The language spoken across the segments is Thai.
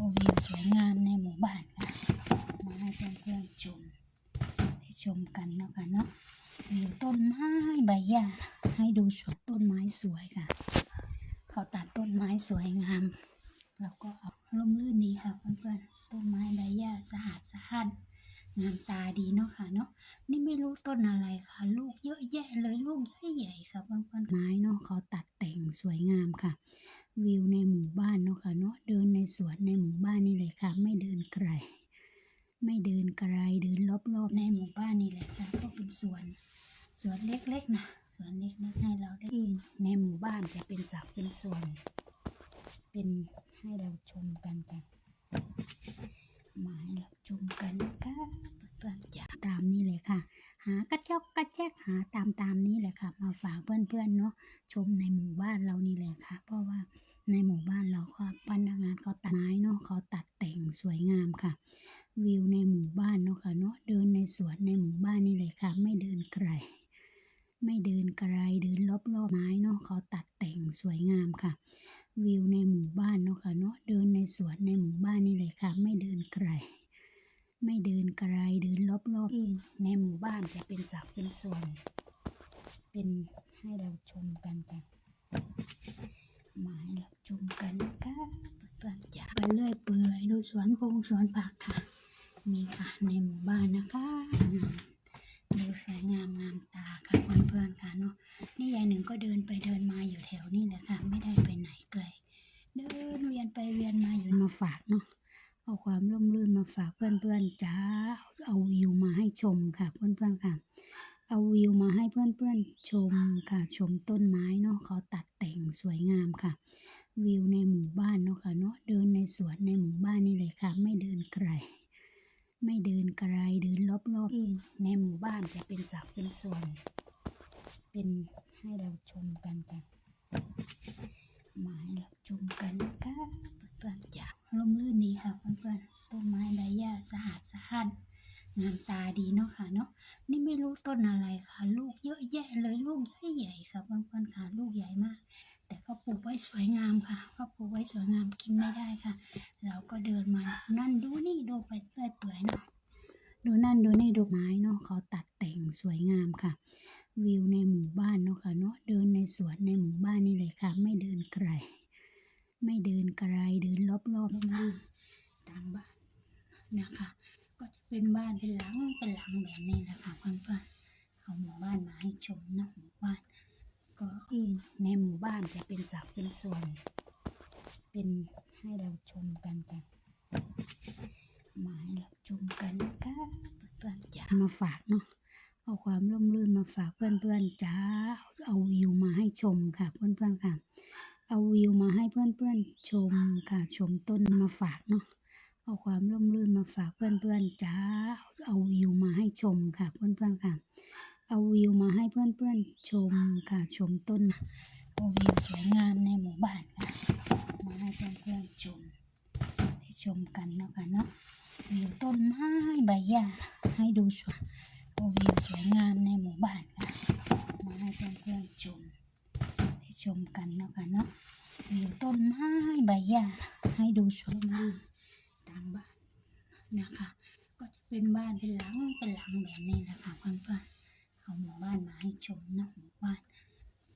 โอวิวสวยงามในหมู่บ้านค่ะมาให้เพื่อนๆชมได้ชมกันเนาะค่ะเนาะวิวต้นไม้ใบหญ้าให้ดูสวนต้นไม้สวยค่ะ เขาตัดต้นไม้สวยงาม แล้วก็เอาร่มรื่นดีค่ะเพื่อนๆต้นไม้ใบหญ้าสะอาดสะอ้านงามตาดีเนาะค่ะเนาะนี่ไม่รู้ต้นอะไรค่ะ ลูกเยอะแยะเลยลูกใหญ่ๆค่ะเพื่อนๆไม้เนาะเขาตัดแต่งสวยงามค่ะ วิวในหมู่บ้านเนาะค่ะเนาะเดินในสวนในหมู่บ้านนี่เลยค่ะ ไม่เดินไกล ไม่เดินไกลเดินรอบๆในหมู่บ้านนี่แหละค่ะก็เป็นสวนสวนเล็กๆนะสวนเล็กๆให้เราได้ในหมู่บ้านจะเป็นสักเป็นส่วน เป็นให้เราชมกันค่ะมาให้เราชมกันนะคะเพื่อนๆอย่าตามนี้เลยค่ะ หากระเจอกกระแจกหาตามตามนี้แหละค่ะ มาฝากเพื่อนๆเนาะชมในหมู่บ้านเรานี่แหละค่ะเพราะ ในหมู่บ้านเราก็พนักงานเขาตัดไม้เนาะเขาตัดแต่งสวยงามค่ะ วิวในหมู่บ้านเนาะค่ะเนาะเดินในสวนในหมู่บ้านนี่เลยค่ะ ไม่เดินไกล ไม่เดินไกลเดินรอบๆไม้เนาะเขาตัดแต่งสวยงามค่ะ วิวในหมู่บ้านเนาะค่ะเนาะเดินในสวนในหมู่บ้านนี่เลยค่ะ ไม่เดินไกลไม่เดินไกลเดินรอบๆในหมู่บ้านจะเป็นสักเป็นส่วน เป็นให้เราชมกันค่ะ มาให้เราชมกันนะคะเพื่อนๆอย่าไปเรื่อยเปื่อยดูสวนพงสวนผักค่ะ มีค่ะในหมู่บ้านนะคะดูสวยงามงามตาค่ะเพื่อนๆค่ะเนาะนี่ยายหนึ่งก็เดินไปเดินมาอยู่แถวนี้แหละค่ะ ไม่ได้ไปไหนไกล เดินเวียนไปเวียนมาอยู่มาฝากเนาะเอาความร่มรื่นมาฝากเพื่อนๆจ้าเอาวิวมาให้ชมค่ะ เพื่อนๆค่ะ เอาวิวมาให้เพื่อนๆชมค่ะ ชมต้นไม้เนาะเขาตัดแต่งสวยงามค่ะ วิวในหมู่บ้านเนาะค่ะเนาะเดินในสวนในหมู่บ้านนี่เลยค่ะ ไม่เดินไกล ไม่เดินไกลเดินรอบๆในหมู่บ้านจะเป็นสักเป็นส่วน เป็นให้เราชมกันค่ะมาให้เราชมกันนะคะเพื่อนๆอยากร่มรื่นดีค่ะเพื่อนๆต้นไม้ใบหญ้าสะอาดสะอ้านงามตาดีเนาะค่ะเนาะ เรื่อยเปื่อยเนาะดูนั่นดูนี่ดูไม้เนาะเขาตัดแต่งสวยงามค่ะ วิวในหมู่บ้านเนาะค่ะเนาะเดินในสวนในหมู่บ้านนี่เลยค่ะ ไม่เดินไกล ไม่เดินไกลเดินรอบๆอบๆตามบ้านนะคะ ก็จะเป็นบ้านเป็นหลังเป็นหลังแบบนี้แหละค่ะเพื่อนๆเอาหมู่บ้านมาให้ชมนะหมู่บ้าน ก็ที่ในหมู่บ้านจะเป็นสักเป็นส่วน เป็นให้เราชมกันค่ะ มาให้เราชมกันนะคะเพื่อนๆอย่ามาฝากเนาะเอาความร่มรื่นมาฝากเพื่อนๆจ้าเอาวิวมาให้ชมค่ะ เพื่อนๆค่ะ เอาวิวมาให้เพื่อนๆชมค่ะ ชมต้นมาฝากเนาะเอาความร่มรื่นมาฝากเพื่อนๆจ้าเอาวิวมาให้ชมค่ะ เพื่อนๆค่ะ เอาวิวมาให้เพื่อนๆชมค่ะ ชมต้นเอาวิวสวยงามในหมู่บ้านค่ะมาให้เพื่อนๆชมได้ชมกันเนาะค่ะเนาะ วิวต้นไม้ใบหญ้าให้ดูสวยโอวิวสวยงามในหมู่บ้านค่ะมาให้เพื่อนๆชมได้ชมกันเนาะค่ะเนาะวิวต้นไม้ใบหญ้าให้ดูสวยงามตามบ้านนะคะ ก็จะเป็นบ้านเป็นหลังเป็นหลังแบบนี้แหละคะเพื่อนๆเอาหมู่บ้านมาให้ชมนะหมู่บ้าน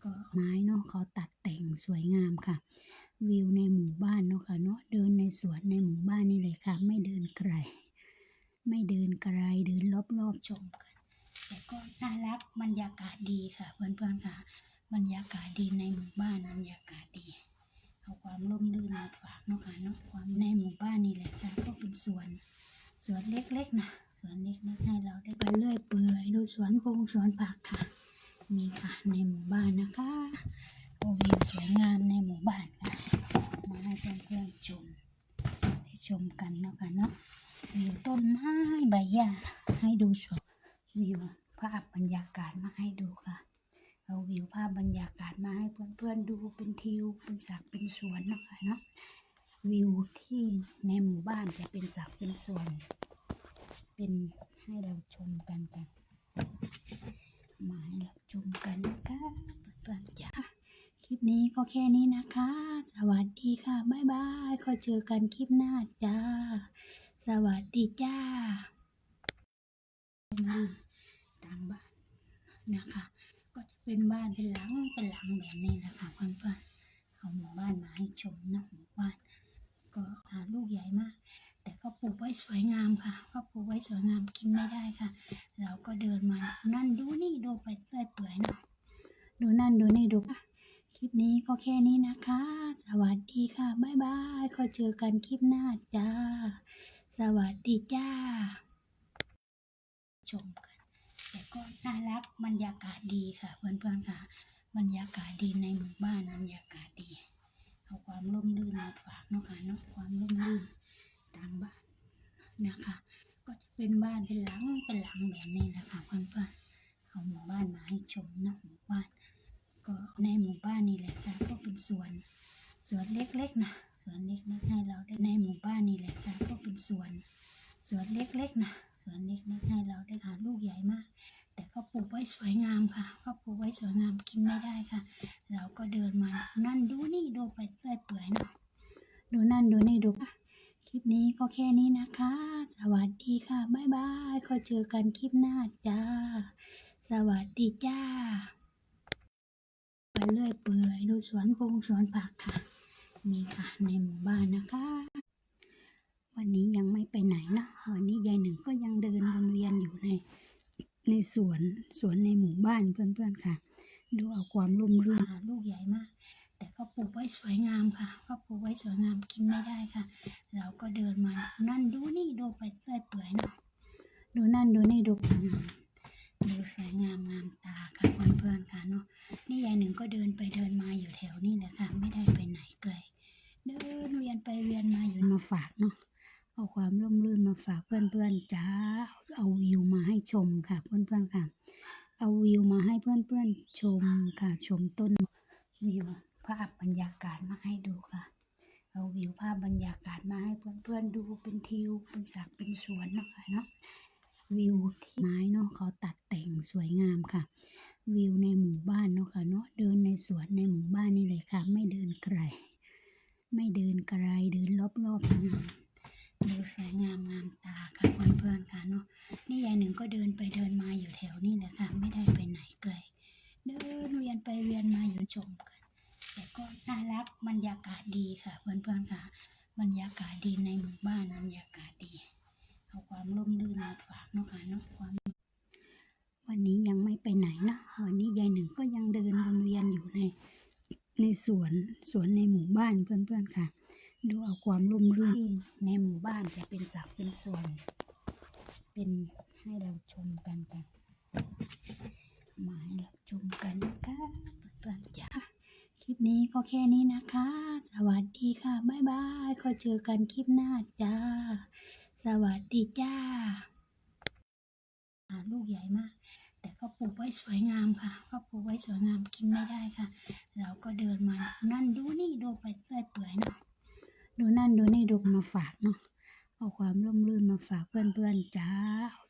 ก็ไม้เนาะเขาตัดแต่งสวยงามค่ะ วิวในหมู่บ้านเนาะค่ะเนาะเดินในสวนในหมู่บ้านนี่เลยค่ะ ไม่เดินไกล ไม่เดินไกลเดินรอบๆชมกันแต่ก็น่ารักบรรยากาศดีค่ะเพื่อนๆค่ะ บรรยากาศดีในหมู่บ้านบรรยากาศดีเอาความร่มรื่นมาฝากเนาะค่ะเนาะความในหมู่บ้านนี่แหละค่ะก็เป็นสวนสวนเล็กๆนะสวนเล็กๆให้เราได้ไปเรื่อยเปื่อยดูสวนพงสวนผักค่ะ มีค่ะในหมู่บ้านนะคะโอวิวสวยงามในหมู่บ้านค่ะ มาให้เพื่อนๆชม ได้ช มกันเนาะค่ะเนาะวิวต้นไม้ใบหญ้าให้ดูสวยวิวภาพบรรยากาศมาให้ดูค่ะ เอาวิวภาพบรรยากาศมาให้เพื่อนๆดูเป็นทิวเป็นสักเป็นสวนเนาะค่ะเนาะวิวที่ในหมู่บ้านจะเป็นสักเป็นสวน เป็นให้เราชมกันค่ะมาให้เราชมกันนะคะเพื่อนๆอย่า คลิปนี้ก็แค่นี้นะคะ สวัสดีค่ะ บ๊ายบายคอยเจอกันคลิปหน้าจ้า สวัสดีจ้าต่ามบ้านนะคะ ก็จะเป็นบ้านเป็นหลังเป็นหลังแบบนี้แหละค่ะเพื่อนๆเอาหมู่บ้านมาให้ชมนะหมู่บ้านก็หาลูกใหญ่มาก แต่ก็ปลูกไว้สวยงามค่ะ ก็ปลูกไว้สวยงามกินไม่ได้ค่ะ เราก็เดินมานั่นดูนี่ดูไปเรื่อยเปื่อยเนาะดูนั่นดูนี่ดูอะ ลิปนี้ก็แค่นี้นะคะ สวัสดีค่ะ บ๊ายบายคอเจอกันคลิปหน้าจ้า สวัสดีจ้า ชมกัน แต่ก็น่ารักบรรยากาศดีค่ะเพื่อนๆค่ะ บรรยากาศดีในหมู่บ้านบรรยากาศดี เอาความร่มรื่นมาฝากเนาะค่ะเนาะความร่มรื่นตามบ้านนะคะ ก็จะเป็นบ้านเป็นหลังเป็นหลังแบบนี้แหละค่ะเพื่อนๆเอาหมู่บ้านมาให้ชมนะหมู่บ้าน ก็ในหมู่บ้านนี่แหละค่ะก็เป็นสวนสวนเล็กๆนะสวนเล็กๆให้เราได้ในหมู่บ้านนี่แหละค่ะก็เป็นสวนสวนเล็กๆนะสวนเล็กๆให้เราได้ทาลูกใหญ่มาก แต่ก็ปลูกไว้สวยงามค่ะก็ปลูกไว้สวยงามกินไม่ได้ค่ะ เราก็เดินมานั่นดูนี่ดูไปเรื่อยเปื่อยเนาะดูนั่นดูนี่ดูอะคลิปนี้ก็แค่นี้นะคะ สวัสดีค่ะบ๊ายบายคอยเจอกันคลิปหน้าจ้า สวัสดีจ้าไปเรื่อยเปื่อยดูสวนพงสวนผักค่ะ มีค่ะในหมู่บ้านนะคะ วันนี้ยังไม่ไปไหนนะ วันนี้ยายหนึ่งก็ยังเดินวนเวียนอยู่ใน ในสวนสวนในหมู่บ้านเพื่อนๆค่ะ ดูเอาความร่มรื่นค่ะลูกใหญ่มาก แต่ก็ปลูกไว้สวยงามค่ะ ก็ปลูกไว้สวยงามกินไม่ได้ค่ะ เราก็เดินมานั่นดูนี่ดูไปเรื่อยเปื่อยเนาะดูนั่นดูนี่ดูงามดูสวยงามงามตาค่ะเพื่อนๆค่ะเนาะนี่ยายหนึ่งก็เดินไปเดินมาอยู่แถวนี้แหละค่ะ ไม่ได้ไปไหนไกล เดินเวียนไปเวียนมาอยู่มาฝากเนาะ เอาความร่มรื่นมาฝากเพื่อนๆจ้าเอาวิวมาให้ชมค่ะเพื่อนๆค่ะ เอาวิวมาให้เพื่อนๆชมค่ะ ชมต้นวิวภาพบรรยากาศมาให้ดูค่ะ เอาวิวภาพบรรยากาศมาให้เพื่อนๆดูเป็นทิวเป็นสักเป็นสวนเนาะค่ะเนาะวิวที่ไม้เนาะเขาตัดแต่งสวยงามค่ะ วิวในหมู่บ้านเนาะค่ะเนาะเดินในสวนในหมู่บ้านนี่เลยค่ะ ไม่เดินไกล ไม่เดินไกลเดินรอบๆงา ดูสวยงามงามตาค่ะเพื่อนๆค่ะเนาะนี่ยายหนึ่งก็เดินไปเดินมาอยู่แถวนี้แหละค่ะ ไม่ได้ไปไหนไกล เดินเวียนไปเวียนมาอยู่ชมกัน แต่ก็น่ารักบรรยากาศดีค่ะเพื่อนๆค่ะ บรรยากาศดีในหมู่บ้านบรรยากาศดี เอาความร่มรื่นมาฝากเนาะค่ะเนาะความวันนี้ยังไม่ไปไหนนะวันนี้ยายหนึ่งก็ยังเดินวนเวียนอยู่ในในสวนสวนในหมู่บ้านเพื่อนๆค่ะ ดูเอาความร่มรื่นในหมู่บ้านจะเป็นสักเป็นส่วน เป็นให้เราชมกันกันมาให้เราชมกันนะคะเพื่อนจ้าคลิปนี้ก็แค่นี้นะคะ สวัสดีค่ะ บ๊ายบายคอยเจอกันคลิปหน้าจ้า สวัสดีจ้าหาลูกใหญ่มาก แต่ก็ปลูกไว้สวยงามค่ะ ก็ปลูกไว้สวยงามกินไม่ได้ค่ะ เราก็เดินมานั่นดูนี่ดูไปเรื่อยเปื่อยเนาะ ดูนั่นดูนี่ดูมาฝากเนาะเอาความร่มรื่นมาฝากเพื่อนๆจ้า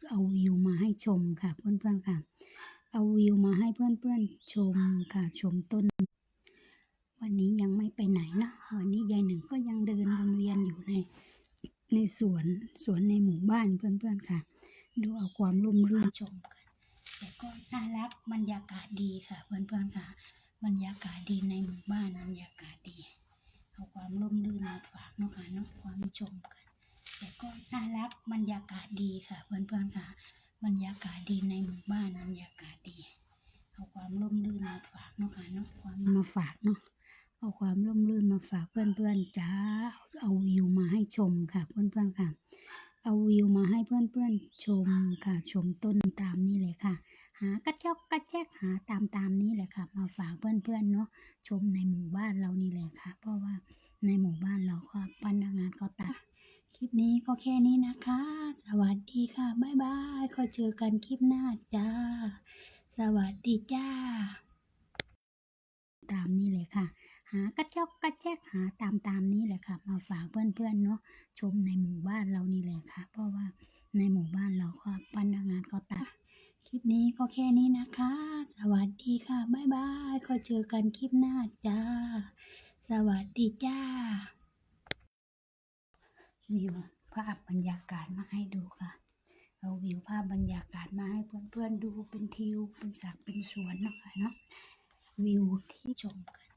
เอาวิวมาให้ชมค่ะเพื่อนๆค่ะ เอาวิวมาให้เพื่อนๆชมค่ะชมต้น วันนี้ยังไม่ไปไหนนะวันนี้ยายหนึ่งก็ยังเดินวนเวียนอยู่ในในสวนสวนในหมู่บ้านเพื่อนๆค่ะ ดูเอาความร่มรื่นชมกันแต่ก็น่ารักบรรยากาศดีค่ะเพื่อนๆค่ะ บรรยากาศดีในหมู่บ้านบรรยากาศดี เอาความร่มรื่นมาฝากเนาะค่ะเนาะความชมกันแต่ก็น่ารักบรรยากาศดีค่ะเพื่อนๆค่ะ บรรยากาศดีในหมู่บ้านบรรยากาศดี เอาความร่มรื่นมาฝากเนาะค่ะเนาะความมาฝากเนาะเอาความร่มรื่นมาฝากเพื่อนๆจ้าเอาวิวมาให้ชมค่ะเพื่อนๆค่ะ เอาวิวมาให้เพื่อนๆชมค่ะ ชมต้นตามนี้เลยค่ะ หากระจอกกระแจกหาตามตามนี้แหละค่ะ มาฝากเพื่อนๆเนาะชมในหมู่บ้านเรานี่แหละค่ะ เพราะว่าในหมู่บ้านเราก็พนักงานก็ตัดคลิปนี้ก็แค่นี้นะคะ สวัสดีค่ะ บ๊ายบายคอยเจอกันคลิปหน้าจ้า สวัสดีจ้า ตามนี้เลยค่ะ หากระจอกกระแจกหาตามตามนี้แหละค่ะ มาฝากเพื่อนๆเนาะชมในหมู่บ้านเรานี่แหละค่ะ เพราะว่าในหมู่บ้านเราก็พนักงานก็ตัด คลิปนี้ก็แค่นี้นะคะ สวัสดีค่ะ บ๊ายบายขอเจอกันคลิปหน้าจ้า สวัสดีจ้าวิวภาพบรรยากาศมาให้ดูค่ะ เอาวิวภาพบรรยากาศมาให้เพื่อนๆดูเป็นทิว เป็นสักเป็นสวนนะคะเนาะวิวที่ชมกัน